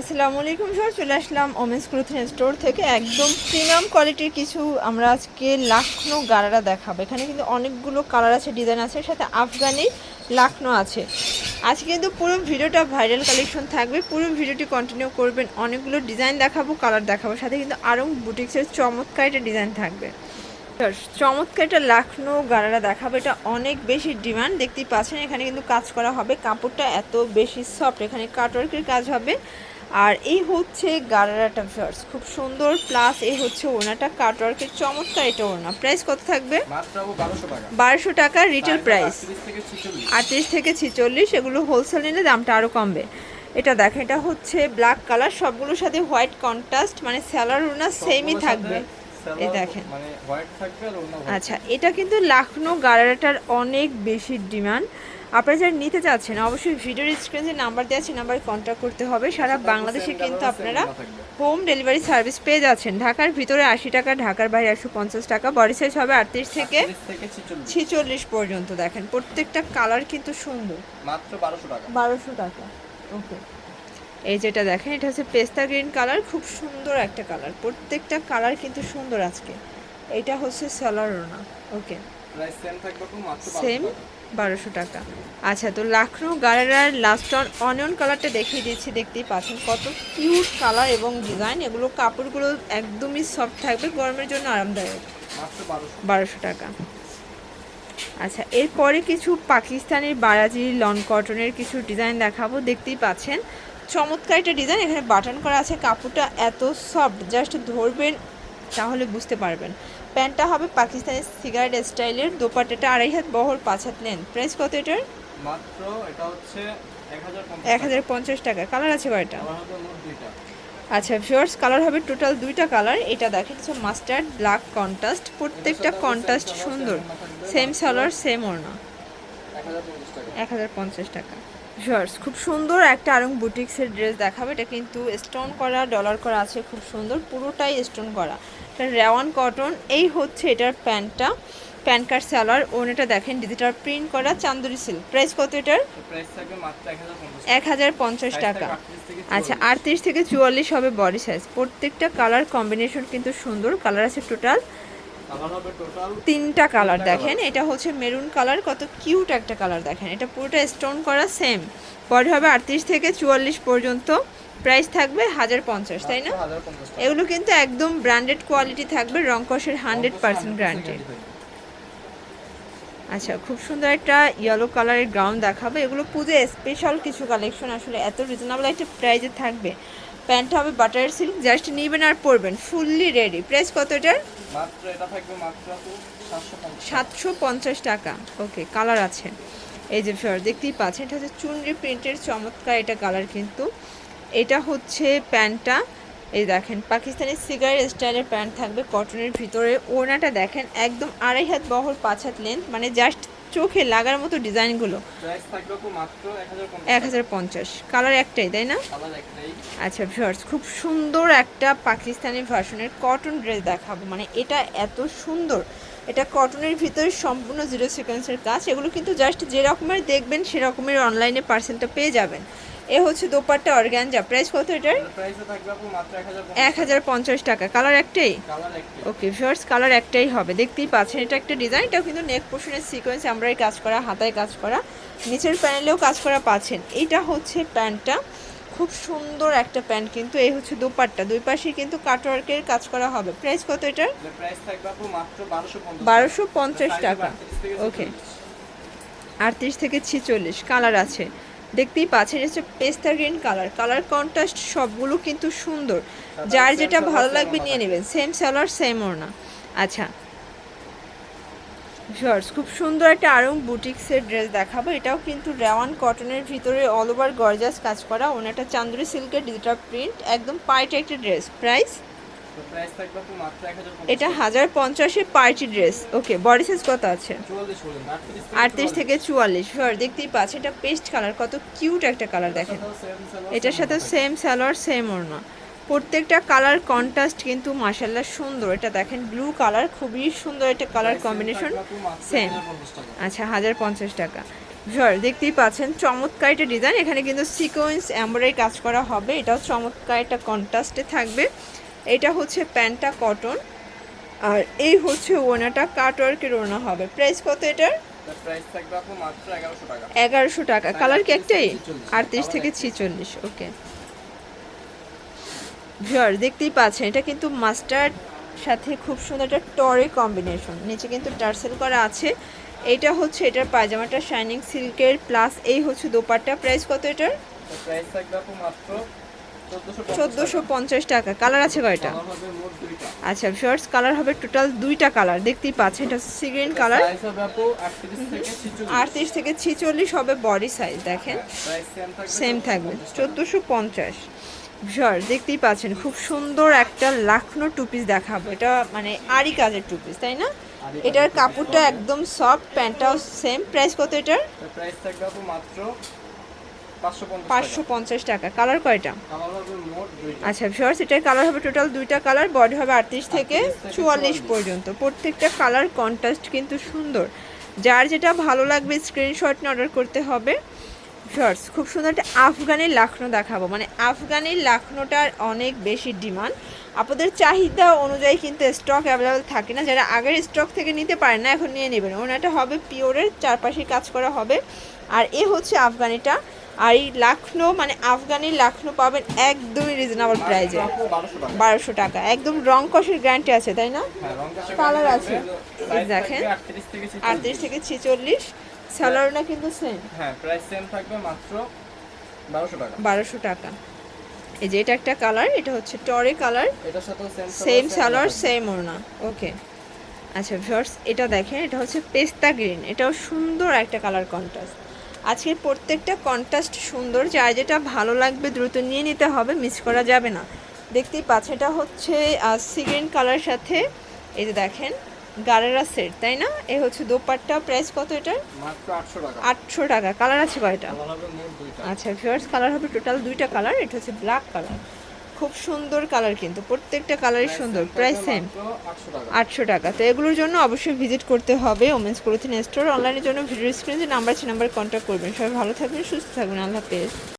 আসসালামু আলাইকুম স্যার চলে আসলাম ওমেন্স ক্লোথিং স্টোর থেকে। একদম প্রিমিয়াম কোয়ালিটির কিছু আমরা আজকে লাখনো গারারা দেখাবো। এখানে কিন্তু অনেকগুলো কালার আছে ডিজাইন আছে, সাথে আফগানি লাখনো আছে। আজকে কিন্তু পুরো ভিডিওটা ভাইরাল কালেকশন থাকবে। পুরো ভিডিওটি কন্টিনিউ করবেন, অনেকগুলো ডিজাইন দেখাবো কালার দেখাবো, সাথে কিন্তু আরও বুটিক্সের চমৎকার একটা ডিজাইন থাকবে। চমৎকার একটা লাখনো গারারা দেখাবো। এটা অনেক বেশি ডিমান্ড দেখতেই পাচ্ছেন, এখানে কিন্তু কাজ করা হবে। কাপড়টা এত বেশি সফট এখানে কাটওয়ার্কের কাজ হবে। আর এই হচ্ছে গারারাটা ফার্স খুব সুন্দর প্লাস এই হচ্ছে ওনাটা কাটওয়ার্কের চমৎকার এটা ওনা প্রাইস কত থাকবে? বারোশো টাকা। রিটেল প্রাইস আটত্রিশ থেকে ছিচল্লিশ। এগুলো হোলসেল নিলে দামটা আরও কমবে। এটা দেখেন এটা হচ্ছে ব্ল্যাক কালার সবগুলোর সাথে হোয়াইট কন্ট্রাস্ট মানে স্যালার ওনা সেমই থাকবে। এই দেখেন। মানে আচ্ছা এটা কিন্তু লাখনো গারারাটার অনেক বেশি ডিমান্ড আপনারা যারা নিতে চাচ্ছেন অবশ্যই ভিডিওর স্ক্রিনে নাম্বার দেওয়া আছে নাম্বারে কন্ট্যাক্ট করতে হবে। সারা বাংলাদেশে কিন্তু আপনারা হোম ডেলিভারি সার্ভিস পেয়ে যাচ্ছেন। ঢাকার ভিতরে আশি টাকা ঢাকার বাইরে একশো পঞ্চাশ টাকা। বডি সাইজ হবে আটত্রিশ থেকে ছিচল্লিশ। পর্যন্ত দেখেন। প্রত্যেকটা কালার কিন্তু সুন্দর। মাত্র বারোশো টাকা। বারোশো টাকা। ওকে এই যেটা দেখেন এটা হচ্ছে পেস্তা গ্রিন কালার খুব সুন্দর একটা কালার প্রত্যেকটা কালার কিন্তু সুন্দর আজকে। এটা হচ্ছে সালারোনা ওকে সেম থাকবে আপু মাত্র সেম 1200 টাকা। বারোশো টাকা। আচ্ছা তো লাখনৌ গারারার লাস্ট অন অনিয়ন কালারটা দেখিয়ে দিচ্ছি দেখতেই পাচ্ছেন কত কিউট কালার এবং ডিজাইন এগুলো কাপড়গুলো একদমই সফট থাকবে গরমের জন্য আরামদায়ক। বারোশো। বারোশো টাকা। আচ্ছা এরপরে কিছু পাকিস্তানি বারাজি লন কটনের কিছু ডিজাইন দেখাবো দেখতেই পাচ্ছেন। চমৎকার একটা ডিজাইন এখানে বাটন করা আছে কাপড়টা এত সফট জাস্ট ধরবেন তাহলে বুঝতে পারবেন। প্যান্টটা হবে পাকিস্তানি সিগারেট স্টাইলের দোপাট্টাটা আড়াই হাত বহর পাঁচ হাত লেন প্রাইস কত এটার? মাত্র এটা হচ্ছে এক হাজার পঞ্চাশ টাকা। কালার আছে কয়টা আমার হাতে মোট দুইটা। আচ্ছা ভিউয়ার্স কালার হবে টোটাল দুইটা কালার। এটা দেখেন হচ্ছে মাস্টার্ড ব্ল্যাক কন্ট্রাস্ট প্রত্যেকটা কন্ট্রাস্ট সুন্দর। সেম সালোয়ার সেম ওড়না। এক হাজার পঞ্চাশ টাকা। ভিউয়ার্স খুব সুন্দর একটা আরং বুটিক্সের ড্রেস দেখাবে। এটা কিন্তু স্টোন করা ডলার করা আছে খুব সুন্দর। পুরোটাই স্টোন করা। এটা রেওয়ান কটন এই হচ্ছে এটার প্যান্টটা। প্যান কার্ড সালোয়ার ওনেটা দেখেন ডিজিটাল প্রিন্ট করা চান্দুরি সিল্ক প্রাইস কত এটার? এক হাজার পঞ্চাশ টাকা। থাকবে 38 থেকে আচ্ছা 44 আটত্রিশ থেকে চুয়াল্লিশ হবে বডি সাইজ প্রত্যেকটা কালার কম্বিনেশন কিন্তু সুন্দর। কালার আছে টোটাল তিনটা কালার দেখেন। এটা হচ্ছে মেরুন কালার কত কিউট একটা কালার দেখেন। এটা পুরোটা স্টোন করা সেম বডি হবে আটত্রিশ থেকে চুয়াল্লিশ পর্যন্ত। প্রাইস থাকবে হাজার পঞ্চাশ তাই না। এগুলো কিন্তু একদম ব্র্যান্ডেড কোয়ালিটি থাকবে রংকসের হান্ড্রেড পার্সেন্ট গ্যারান্টেড আচ্ছা খুব সুন্দর একটা ইয়েলো কালারের গ্রাউন্ড দেখাবে। এগুলো পুজো স্পেশাল কিছু কালেকশন আসলে এত রিজনেবল একটা প্রাইজে থাকবে। প্যান্ট হবে বাটার সিল্ক জাস্ট নিবেন আর পরবেন ফুললি রেডি প্রাইস কত এটার? সাতশো পঞ্চাশ টাকা। ওকে কালার আছে। এই যে ফিওর দেখতেই পাচ্ছেন এটা হচ্ছে চুনরি প্রিন্টের চমৎকার এটা কালার কিন্তু। এটা হচ্ছে প্যান্টটা। এই দেখেন পাকিস্তানি সিগারেট স্টাইলের প্যান্ট থাকবে কটনের ভিতরে। ওড়নাটা দেখেন একদম আড়াই হাত বহর পাঁচ হাত লেন্থ মানে জাস্ট চোখে লাগার মতো ডিজাইনগুলো। এক হাজার পঞ্চাশ। কালার একটাই তাই না? আচ্ছা ভিউয়ার্স খুব সুন্দর একটা পাকিস্তানি ভার্সনের কটন ড্রেস দেখাবো। মানে এটা এত সুন্দর। এটা কটনের ভিতরে সম্পূর্ণ জিরো সিকোয়েন্সের কাজ এগুলো কিন্তু জাস্ট যে রকমের দেখবেন সেরকমের অনলাইনে পার্সেলটা পেয়ে যাবেন। এ হচ্ছে দোপাট্টা অর্গ্যানজা প্রাইস কত এটার? প্রাইসে থাকবে আপু মাত্র এক হাজার পঞ্চাশ টাকা। কালার একটাই? কালার একটাই। ওকে ভিউয়ার্স কালার একটাই হবে। দেখতেই পাচ্ছেন এটা একটা ডিজাইন এটাও কিন্তু নেক পোর্শনের সিকোয়েন্স আমরা কাজ করা হাতায় কাজ করা। নিচের প্যানেলেও কাজ করা পাচ্ছেন। এইটা হচ্ছে প্যান্টটা। খুব সুন্দর একটা প্যান্ট কিন্তু এই হচ্ছে দোপাট্টা। দুই পাশে কিন্তু কাটওয়ার্কের কাজ করা হবে। প্রাইস কত এটার? প্রাইস থাকবে আপু মাত্র বারোশো পঞ্চাশ টাকা। ওকে ওকে আটত্রিশ থেকে ছিচল্লিশ কালার আছে। দেখতেই পাচ্ছেন হচ্ছে পেস্তা গ্রিন কালার কালার কন্ট্রাস্ট সবগুলো কিন্তু সুন্দর। যার যেটা ভালো লাগবে নিয়ে। নেবেন। সেম সালোয়ার সেম ওড়না আচ্ছা। শর্টস খুব সুন্দর একটা আরং বুটিক্সের ড্রেস দেখাবো। এটাও কিন্তু রেওয়ান কটনের ভিতরে অল ওভার গর্জাস কাজ করা। ওনাটা চান্দুরি সিল্কের ডিজিটাল প্রিন্ট একদম পার্টি একটা ড্রেস প্রাইস এটা হাজার পঞ্চাশে party dress. Okay body size কত আছে? আটত্রিশ থেকে চুয়াল্লিশ। ফিওর দেখতেই পাচ্ছেন এটা পেস্ট কালার কত কিউট একটা কালার দেখেন। এটার সাথে সেম সালোয়ার সেম ওড়না। প্রত্যেকটা কালার কন্ট্রাস্ট কিন্তু মাসাল্লাহ সুন্দর। এটা দেখেন ব্লু কালার খুবই সুন্দর একটা কালার কম্বিনেশন সেম আচ্ছা হাজার পঞ্চাশ টাকা। ভিউয়ার দেখতেই পাচ্ছেন চমৎকার একটা ডিজাইন এখানে কিন্তু সিকোয়েন্স এমব্রয়ডারি কাজ করা হবে। এটাও চমৎকার একটা কন্ট্রাস্টে থাকবে। এটা হচ্ছে প্যান্টটা কটন আর এই হচ্ছে ওনাটা কাটওয়ার্কের ওনা হবে। প্রাইস কত এটার? এগারোশো টাকা। কালার কি একটাই? আটত্রিশ থেকে ছিচল্লিশ ওকে। ভিউয়ার দেখতেই পাচ্ছেন এটা কিন্তু মাস্টার্ড সাথে খুব সুন্দর একটা টরে কম্বিনেশন। নিচে কিন্তু টার্সেল করা আছে। এইটা হচ্ছে এটার পায়জামাটা শাইনিং সিল্কের প্লাস এই হচ্ছে দোপাট্টা। প্রাইস কত এটার? এটার প্রাইস থাকবে মাত্র চোদ্দোশো পঞ্চাশ টাকা। কালার আছে কয়টা? আচ্ছা শর্টস কালার হবে টোটাল দুইটা কালার দেখতেই পাচ্ছেন এটা হচ্ছে সি গ্রিন কালার আটত্রিশ থেকে ছিচল্লিশ। হবে বডি সাইজ দেখেন। সেম থাকবে সেম থাকবে। 1450 টাকা। চোদ্দোশো পঞ্চাশ। ভিউয়ার দেখতেই পাচ্ছেন খুব সুন্দর একটা লাখনো টু পিস দেখাবো। এটা মানে আরি কাজের টু পিস তাই না? এটার কাপড়টা একদম সফট প্যান্টটাও সেম প্রাইস কত এটার? এটার প্রাইস থাকবে মাত্র পাঁচশো পঞ্চাশ টাকা। কালার কয়টা? আচ্ছা ভিউয়ার্স এটার কালার হবে টোটাল দুইটা কালার বডি হবে আটত্রিশ থেকে 38 থেকে চুয়াল্লিশ 44 পর্যন্ত। প্রত্যেকটা কালার কন্ট্রাস্ট কিন্তু সুন্দর। যার যেটা ভালো লাগবে স্ক্রিনশট নিয়ে অর্ডার করতে হবে। ভিউয়ার্স খুব সুন্দর একটা আফগানি লাখনো দেখাবো। মানে আফগানি লাখনোটার অনেক বেশি ডিমান্ড আপনাদের চাহিদা অনুযায়ী কিন্তু স্টক অ্যাভেলেবেল থাকে না। যারা আগের স্টক থেকে নিতে পারেন না এখন নিয়ে নেবেন। ওনাটা হবে পিওরের চারপাশে কাজ করা হবে। আর এ হচ্ছে আফগানিটা। আর এই লাখনো মানে আফগানি লাখনো পাবেন একদমই রিজনেবল প্রাইজে বারোশো টাকা। একদম রং কষের গ্যারান্টি আছে তাই না? হ্যাঁ কালার আছে। দেখেন। আটত্রিশ থেকে ছিচল্লিশ। স্যালারটা কিন্তু সেম হ্যাঁ প্রাইস সেম থাকবে মাত্র বারোশো টাকা। বারোশো টাকা। এই যে এটা একটা কালার এটা হচ্ছে টরে কালার সেম স্যালার সেম ওড়না। ওকে আচ্ছা ভিউয়ার্স এটা দেখেন এটা হচ্ছে পেস্তা গ্রিন এটাও সুন্দর একটা কালার কন্ট্রাস্ট আজকের প্রত্যেকটা কন্ট্রাস্ট সুন্দর যার যেটা ভালো লাগবে দ্রুত নিয়ে নিতে হবে মিস করা যাবে না। দেখতেই পাছেটা এটা হচ্ছে সি গ্রিন কালার সাথে এই যে দেখেন গারেরা সেট তাই না? এ হচ্ছে দোপাট্টা প্রাইস কত এটার? আটশো টাকা। কালার আছে কয়টা? আচ্ছা ভিউয়ার্স কালার হবে টোটাল দুইটা কালার এটা হচ্ছে ব্ল্যাক কালার খুব সুন্দর কালার কিন্তু প্রত্যেকটা কালারই সুন্দর প্রাইস সেম আটশো টাকা। তো এগুলোর জন্য অবশ্যই ভিজিট করতে হবে ওমেন্স ক্লোথিং স্টোর অনলাইনের জন্য ভিডিও স্ক্রিনে যে নাম্বার আছে নাম্বার কন্ট্যাক্ট করবেন। সবাই ভালো থাকবেন সুস্থ থাকবেন আল্লাহ হাফেজ।